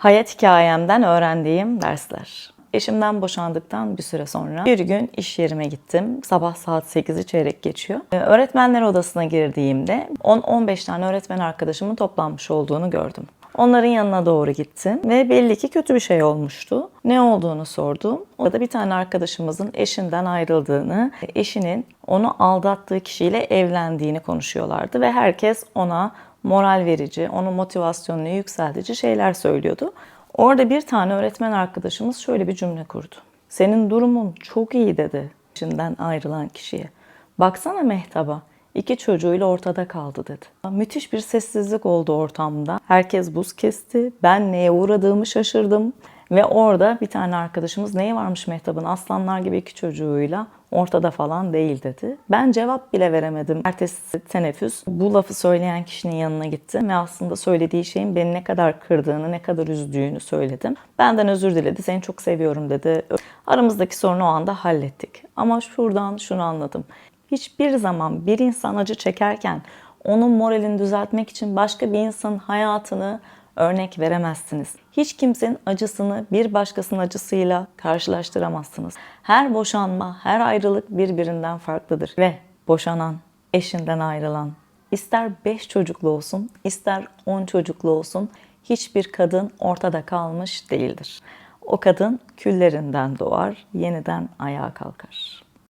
Hayat hikayemden öğrendiğim dersler. Eşimden boşandıktan bir süre sonra bir gün iş yerime gittim. Sabah saat 8'i çeyrek geçiyor. Ee, Öğretmenler odasına girdiğimde 10-15 tane öğretmen arkadaşımın toplanmış olduğunu gördüm. Onların yanına doğru gittim ve belli ki kötü bir şey olmuştu. Ne olduğunu sordum. O da bir tane arkadaşımızın eşinden ayrıldığını, eşinin onu aldattığı kişiyle evlendiğini konuşuyorlardı ve herkes ona moral verici, onun motivasyonunu yükseltici şeyler söylüyordu. Orada bir tane öğretmen arkadaşımız şöyle bir cümle kurdu. Senin durumun çok iyi dedi eşinden ayrılan kişiye. Baksana Mehtap'a iki çocuğuyla ortada kaldı dedi. Müthiş bir sessizlik oldu ortamda. Herkes buz kesti. Ben neye uğradığımı şaşırdım. Ve orada bir tane arkadaşımız neyi varmış Mehtap'ın aslanlar gibi iki çocuğuyla ortada falan değil dedi. Ben cevap bile veremedim. Ertesi teneffüs bu lafı söyleyen kişinin yanına gittim ve aslında söylediği şeyin beni ne kadar kırdığını, ne kadar üzdüğünü söyledim. Benden özür diledi. Seni çok seviyorum dedi. Aramızdaki sorunu o anda hallettik. Ama şuradan şunu anladım. Hiçbir zaman bir insan acı çekerken onun moralini düzeltmek için başka bir insanın hayatını örnek veremezsiniz. Hiç kimsenin acısını bir başkasının acısıyla karşılaştıramazsınız. Her boşanma, her ayrılık birbirinden farklıdır ve boşanan, eşinden ayrılan, ister 5 çocuklu olsun, ister 10 çocuklu olsun hiçbir kadın ortada kalmış değildir. O kadın küllerinden doğar, yeniden ayağa kalkar.